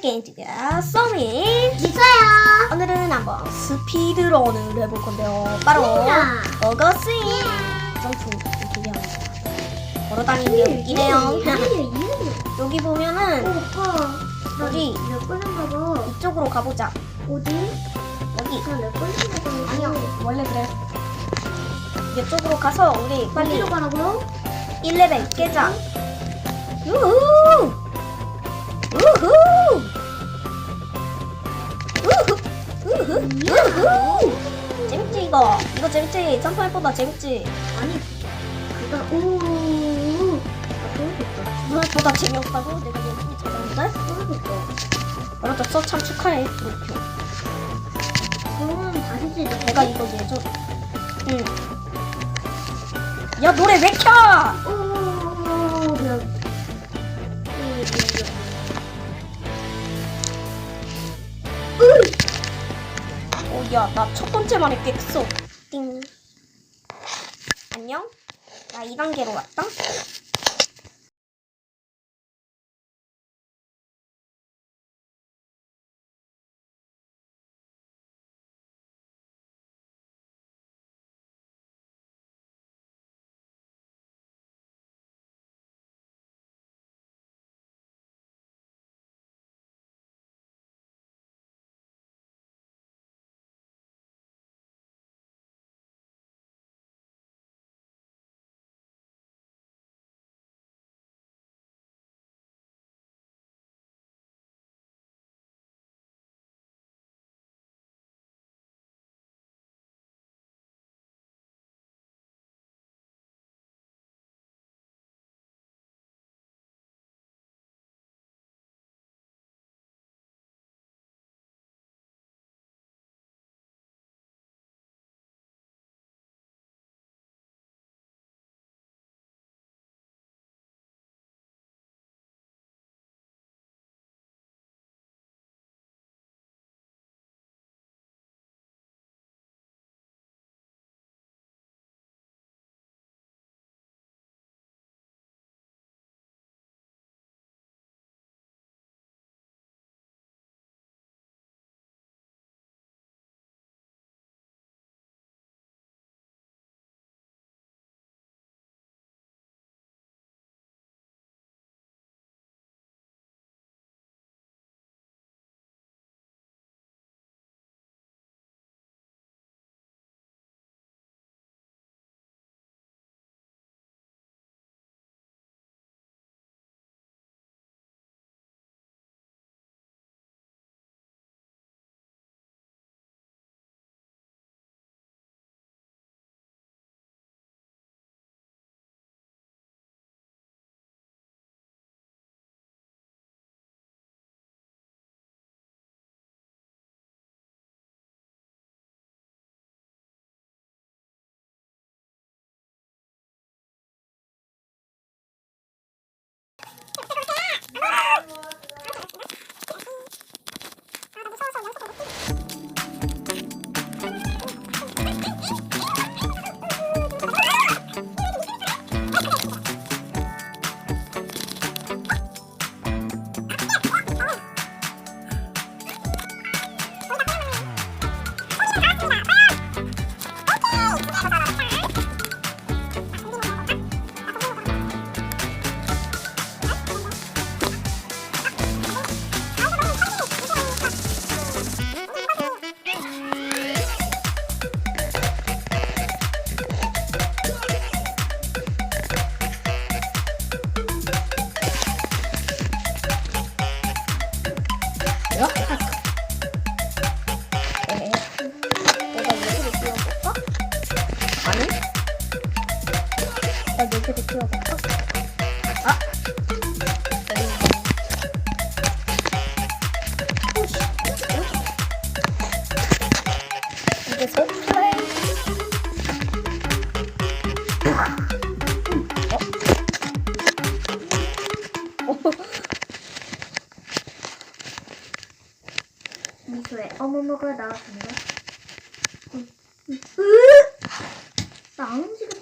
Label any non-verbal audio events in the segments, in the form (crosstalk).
게임즈가 썸이 있어요. 오늘은 한번 스피드런을 해볼 건데요 바로 야. 버거스인 점프 하는 거 걸어다니는 게 웃기네요 (laughs) 여기 보면은 오빠. 몇 걸렸나 봐. 이쪽으로 가보자 어디? 여기 나몇 걸렸나 봐. 아니야 원래 그래 이쪽으로 가서 우리 빨리 어디로 가라고요? 1레벨 깨자 우후 우후 우후 우후 재밌지 이거. 이거 재밌지. 점프할보다 재밌지. 아니, 그가 오. 아, 떨어졌다. 점프할보다 재미없다고? 내가 예쁘게 찾았는데? 떨어졌다. 알았어 참 축하해. 목표 그럼 다시 지. 내가 이거 예전 응야 노래 왜 켜? 오, 그냥. 오 야 나 첫 번째만 했게. 깼어. 띵. 안녕? 나 2단계로 왔다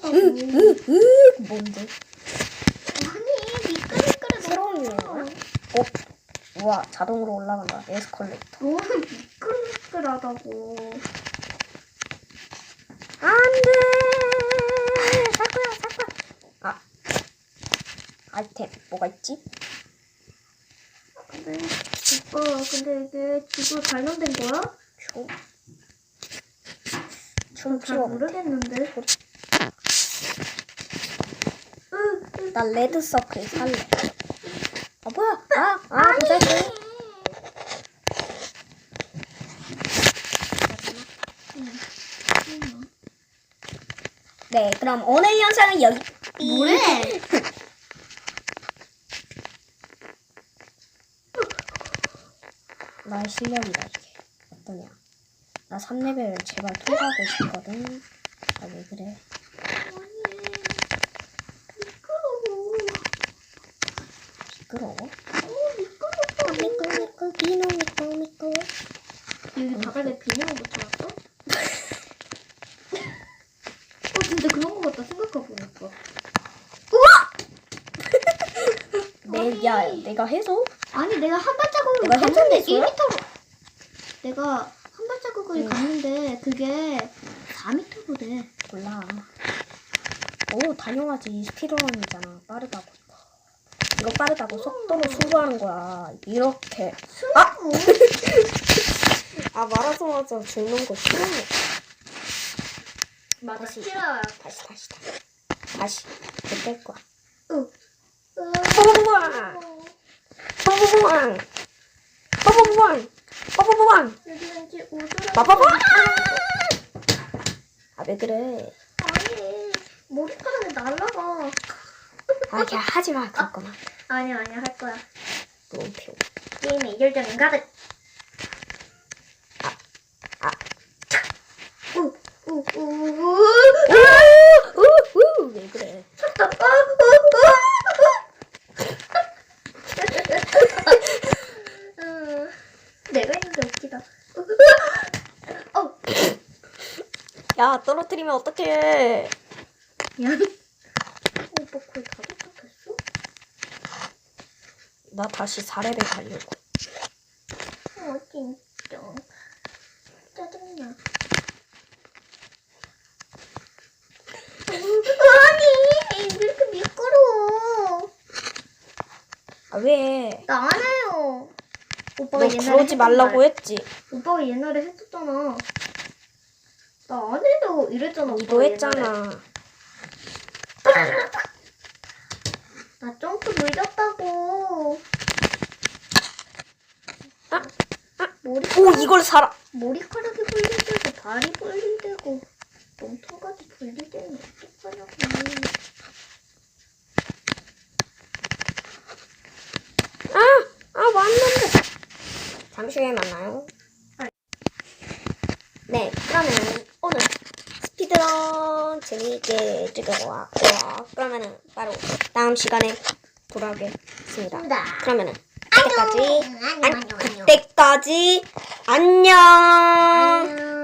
나안 움직였다고. 으, 으, 으, 뭔데? 아니, 미끌미끌해. 새로운 유행어야? 어? 좋아. 자동으로 올라간다. 에스컬레이터. 너무 미끌미끌하다고. 안 돼! 살 거야, 살 거야. 아. 아이템, 뭐가 있지? 근데 오빠 근데 이게 지구 발명된 거야? 춤. 춤잘 치워. 모르겠는데. 으, 으. 나 레드 서클 살래. 아, 뭐야? 아, 아, 모자이크. 네, 그럼 오늘 영상은 여기. 뭐래? (laughs) 나의 실력이다, 이게. 어떠냐. 나 3레벨 제발 통과하고 싶거든. 아, 왜 그래? 아니 미끄러워. 시끄러워? 어 미끄러워. 미끄, 미끄, 비누, 미끄, 미끄. 여기 바닥에 비닐을 붙여놨어? 어 진짜 그런 거 같다 생각해보니까. (laughs) 내, 야, 내가 해서? 아니 내가 한 발자국을 내가 갔는데 했잖아, 1m로 내가 한 발자국을 응. 갔는데 그게 4m로 돼. 몰라. 오, 당연하지. 스피드런이잖아. 빠르다고. 이거 빠르다고 속도로 승부하는 거야. 이렇게. 아! (laughs) 아, 맞아. 죽는 거 싫어해. 맞아 다시. 싫어요. 다시, 다시, 다시. 다시. 그뺄 거야. 으. 빠바바방! 빠바바방! 빠바바방! 빠바바방! 여기 왠지 오돌아. 빠바바방! 아, 왜 그래. 아니 머리카락이 날라가. 아, 그냥 하지 마. 그랬구나. 아니야 아니야 할 거야. 물음표. 게임의 열정은 가득. 왜 그래. 음, 내가 있는데 웃기다. 어, 야, 떨어뜨리면 어떡해. 야. 오빠 거의 다 도착했어? 나 다시 4레벨 가려고. 어, 진짜. 짜증나. 아니, 왜 이렇게 미끄러워? 아, 왜? 나 안 해요. 오빠가 너 옛날에 그러지 했던 말라고 말. 했지. 오빠가 옛날에 했었잖아. 나 안 해도 이랬잖아. 니도 오빠가 했잖아. 옛날에. 나 점프 늦었다고. 아, 아. 머리카락, 오, 이걸 살아. 머리카락이 분리되고 발이 분리되고 몸통까지 분리되면 어떡하냐고. 아, 아, 왔는데. 잠시 후에 만나요. 네, 그러면 오늘 스피드런 재미있게 찍어왔고요. 그러면은 바로 다음 시간에 돌아오겠습니다. 그러면은 그때까지 안녕, 안, 안녕, 안녕. 그때까지 안녕.